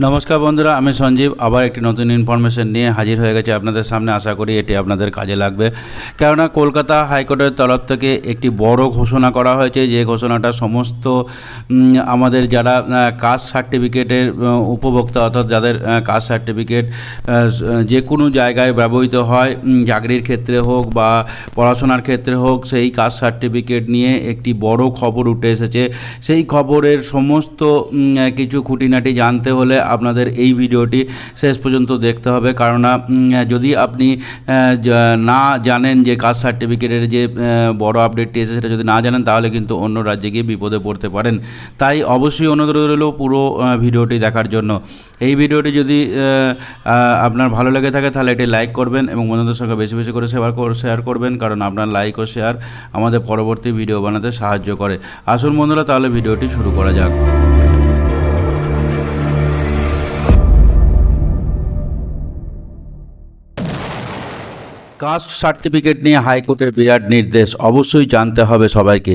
নমস্কার বন্ধুরা, আমি সঞ্জীব। আবার একটি নতুন ইনফরমেশন নিয়ে হাজির হয়ে গেছে আপনাদের সামনে। আশা করি এটি আপনাদের কাজে লাগবে। কেননা কলকাতা হাইকোর্টের তরফ থেকে একটি বড় ঘোষণা করা হয়েছে, যে ঘোষণাটা সমস্ত আমাদের যারা কাস্ট সার্টিফিকেটের উপভোক্তা অর্থাৎ যাদের কাস্ট সার্টিফিকেট যে কোনো জায়গায় ব্যবহৃত হয় চাকরির ক্ষেত্রে হোক বা পড়াশোনার ক্ষেত্রে হোক, সেই কাস্ট সার্টিফিকেট নিয়ে একটি বড় খবর উঠে এসেছে। সেই খবরের সমস্ত কিছু খুঁটিনাটি জানতে হলে আপনাদের এই ভিডিওটি শেষ পর্যন্ত দেখতে হবে। কারণ যদি আপনি না জানেন যে কাস্ট সার্টিফিকেটের যে বড় আপডেটটি এসেছে সেটা যদি না জানেন, তাহলে কিন্তু অন্য রাজ্যে গিয়ে বিপদে পড়তে পারেন। তাই অবশ্যই অনুরোধ রইল পুরো ভিডিওটি দেখার জন্য। এই ভিডিওটি যদি আপনার ভালো লেগে থাকে, তাহলে এটি লাইক করবেন এবং বন্ধুদের সঙ্গে বেশি বেশি করে শেয়ার শেয়ার করবেন। কারণ আপনার লাইক ও শেয়ার আমাদের পরবর্তী ভিডিও বানাতে সাহায্য করে। আসুন বন্ধুরা, তাহলে ভিডিওটি শুরু করা যাক। কাস্ট সার্টিফিকেট নিয়ে হাইকোর্টের বিরাট নির্দেশ, অবশ্যই জানতে হবে সবাইকে।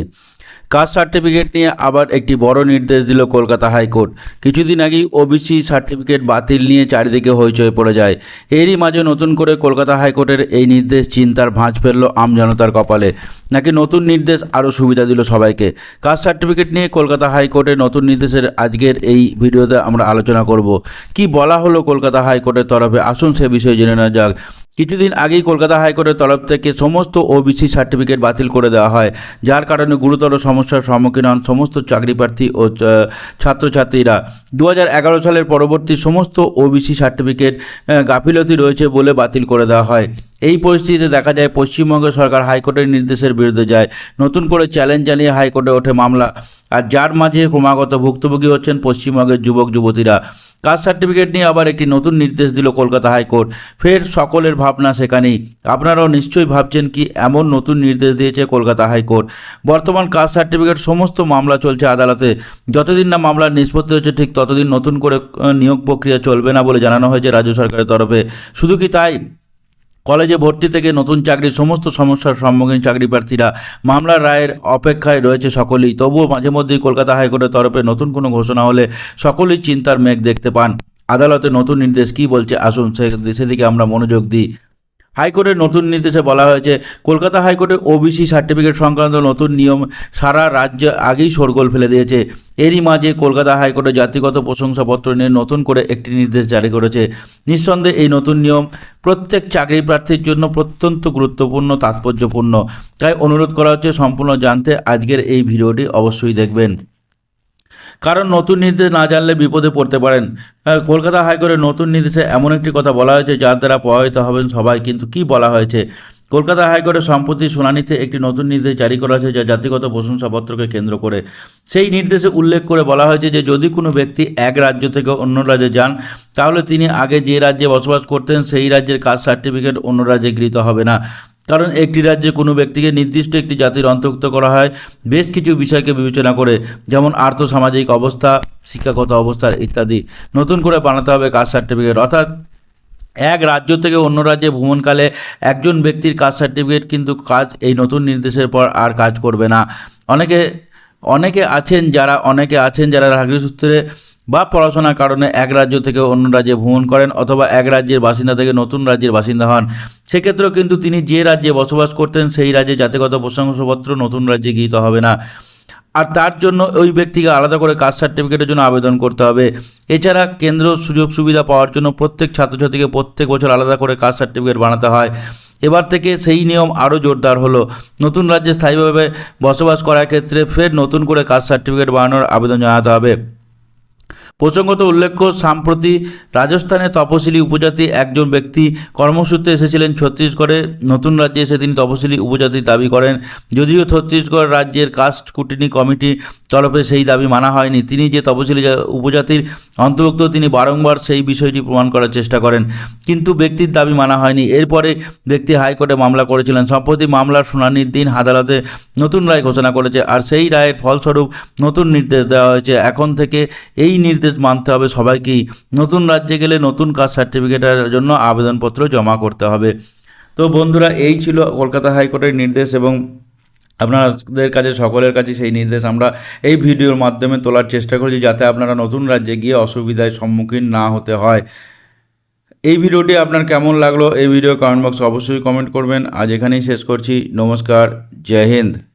কাস্ট সার্টিফিকেট নিয়ে আবার একটি বড় নির্দেশ দিল কলকাতা হাইকোর্ট। কিছুদিন আগেই ওবিসি সার্টিফিকেট বাতিল নিয়ে চারিদিকে হইচই পড়ে যায়। এরই মাঝে নতুন করে কলকাতা হাইকোর্টের এই নির্দেশ চিন্তার ভাঁজ ফেলল আমজনতার কপালে। নাকি নতুন নির্দেশ আরও সুবিধা দিল সবাইকে? কাস্ট সার্টিফিকেট নিয়ে কলকাতা হাইকোর্টের নতুন নির্দেশের আজকের এই ভিডিওতে আমরা আলোচনা করব। কি বলা হলো কলকাতা হাইকোর্টের তরফে? আসুন সে বিষয়ে জেনে নেওয়া যাক। কিছুদিন আগেই কলকাতা হাইকোর্টের তরফ থেকে সমস্ত ওবিসি সার্টিফিকেট বাতিল করে দেওয়া হয়, যার কারণে গুরুতর সমস্যার সম্মুখীন হন সমস্ত চাকরি প্রার্থী ও ছাত্রছাত্রীরা। দু সালের পরবর্তী সমস্ত ওবিসি সার্টিফিকেট গাফিলতি রয়েছে বলে বাতিল করে দেওয়া হয়। এই পরিস্থিতিতে দেখা যায় পশ্চিমবঙ্গ সরকার হাইকোর্টের নির্দেশের বিরুদ্ধে যায়। নতুন করে চ্যালেঞ্জ জানিয়ে হাইকোর্টে ওঠে মামলা। আর যার মাঝে ক্রমাগত ভুক্তভোগী হচ্ছেন পশ্চিমবঙ্গের যুবক, যুবতীরা। কাস্ট সার্টিফিকেট নিয়ে আবার একটি নতুন নির্দেশ দিল কলকাতা হাইকোর্ট। ফের সকলের ভাবনা সেখানেই। আপনারাও নিশ্চয়ই ভাবছেন কি এমন নতুন নির্দেশ দিয়েছে কলকাতা হাইকোর্ট। বর্তমান কাস্ট সার্টিফিকেট সমস্ত মামলা চলছে আদালতে। যতদিন না মামলার নিষ্পত্তি হচ্ছে, ঠিক ততদিন নতুন করে নিয়োগ প্রক্রিয়া চলবে না বলে জানানো হয়েছে রাজ্য সরকারের তরফে। শুধু কি তাই? কলেজে ভর্তি থেকে নতুন চাকরির সমস্ত সমস্যার সম্মুখীন চাকরি প্রার্থীরা মামলার রায়ের অপেক্ষায় রয়েছে সকলেই। তবুও মাঝে মধ্যেই কলকাতা হাইকোর্টের তরফে নতুন কোনো ঘোষণা হলে সকলেই চিন্তার মেঘ দেখতে পান। আদালতে নতুন নির্দেশ কি বলছে? আসুন সেদিকে আমরা মনোযোগ দিই। হাইকোর্টের নতুন নির্দেশে বলা হয়েছে, কলকাতা হাইকোর্টে ওবিসি সার্টিফিকেট সংক্রান্ত নতুন নিয়ম সারা রাজ্য আগেই শোরগোল ফেলে দিয়েছে। এরই মাঝে কলকাতা হাইকোর্টে জাতিগত প্রশংসাপত্র নিয়ে নতুন করে একটি নির্দেশ জারি করেছে। নিঃসন্দেহে এই নতুন নিয়ম প্রত্যেক চাকরি প্রার্থীর জন্য অত্যন্ত গুরুত্বপূর্ণ, তাৎপর্যপূর্ণ। তাই অনুরোধ করা হচ্ছে সম্পূর্ণ জানতে। আজকের এই ভিডিওটি অবশ্যই দেখবেন। কারণ নতুন নির্দেশ না জানলে বিপদে পড়তে পারেন। কলকাতা হাইকোর্টের নতুন নির্দেশে এমন একটি কথা বলা হয়েছে যার দ্বারা প্রভাবিত হবেন সবাই, কিন্তু কি বলা হয়েছে? কলকাতা হাইকোর্টের সম্প্রতি শুনানিতে একটি নতুন নির্দেশ জারি করা হয়েছে যা জাতিগত প্রশংসাপত্রকে কেন্দ্র করে। সেই নির্দেশে উল্লেখ করে বলা হয়েছে যে, যদি কোনো ব্যক্তি এক রাজ্য থেকে অন্য রাজ্যে যান, তাহলে তিনি আগে যে রাজ্যে বসবাস করতেন, সেই রাজ্যের কাস্ট সার্টিফিকেট অন্য রাজ্যে গৃহীত হবে না। কারণ একটি রাজ্যে কোনো ব্যক্তিকে নির্দিষ্ট একটি জাতির অন্তর্ভুক্ত করা হয়, বেশ কিছু বিষয়কে বিবেচনা করে, যেমন আর্থসামাজিক অবস্থা, শিক্ষাগত অবস্থা ইত্যাদি। নতুন করে বানাতে হবে কাস্ট সার্টিফিকেট। অর্থাৎ এক রাজ্য থেকে অন্য রাজ্যে ভ্রমণকালে একজন ব্যক্তির কাস্ট সার্টিফিকেট কিন্তু কাজ এই নতুন নির্দেশের পর আর কাজ করবে না। অনেকে অনেকে আছেন যারা, অনেকে আছেন যারা চাকরি সূত্রে বা পড়াশোনার কারণে এক রাজ্য থেকে অন্য রাজ্যে ভ্রমণ করেন অথবা এক রাজ্যের বাসিন্দা থেকে নতুন রাজ্যের বাসিন্দা হন। সেক্ষেত্রেও কিন্তু তিনি যে রাজ্যে বসবাস করতেন, সেই রাজ্যে জাতিগত প্রশংসাপত্র নতুন রাজ্যে গৃহীত হবে না। আর তার জন্য ওই ব্যক্তিকে আলাদা করে কাস্ট সার্টিফিকেটের জন্য আবেদন করতে হবে। এছাড়া কেন্দ্র সুযোগ সুবিধা পাওয়ার জন্য প্রত্যেক ছাত্রছাত্রীকে প্রত্যেক বছর আলাদা করে কাস্ট সার্টিফিকেট বানাতে হয়। এবার থেকে সেই নিয়ম আরও জোরদার হলো। নতুন রাজ্যে স্থায়ীভাবে বসবাস করার ক্ষেত্রে ফের নতুন করে কাস্ট সার্টিফিকেট বানানোর আবেদন জানাতে হবে। প্রসঙ্গত উল্লেখ্য, সাম্প্রতি রাজস্থানে তপশিলি উপজাতি একজন ব্যক্তি কর্মসূত্রে এসেছিলেন ছত্তিশগড়ে। নতুন রাজ্যে এসে তিনি তপশিলি উপজাতি দাবি করেন। যদিও ছত্তিশগড় রাজ্যের কাস্ট স্কুটিনি কমিটি তরফে সেই দাবি মানা হয়নি, তিনি যে তপশিলি উপজাতির অন্তর্ভুক্ত তিনি বারংবার সেই বিষয়টি প্রমাণ করার চেষ্টা করেন। কিন্তু ব্যক্তির দাবি মানা হয়নি। এরপরে ব্যক্তি হাইকোর্টে মামলা করেছিলেন। সম্প্রতি মামলার শুনানির দিন আদালতে নতুন রায় ঘোষণা করেছে। আর সেই রায়ের ফলস্বরূপ নতুন নির্দেশ দেওয়া হয়েছে। এখন থেকে এই নির্দেশ মানতে হবে। সবাইকেই নতুন রাজ্যে গেলে নতুন কাস্ট সার্টিফিকেটের জন্য আবেদনপত্র জমা করতে হবে। তো বন্ধুরা, এই ছিল কলকাতা হাইকোর্টের নির্দেশ এবং আপনাদের কাছে, সকলের কাছে সেই নির্দেশ। আমরা এই ভিডিওর মাধ্যমে তোলার চেষ্টা করেছি যাতে আপনারা নতুন রাজ্যে গিয়ে অসুবিধায় সম্মুখীন না হতে হয়। এই ভিডিওটি আপনার কেমন লাগল? এই ভিডিও কমেন্ট বক্সে অবশ্যই কমেন্ট করবেন। আজ এখানেই শেষ করছি। নমস্কার। জয় হিন্দ।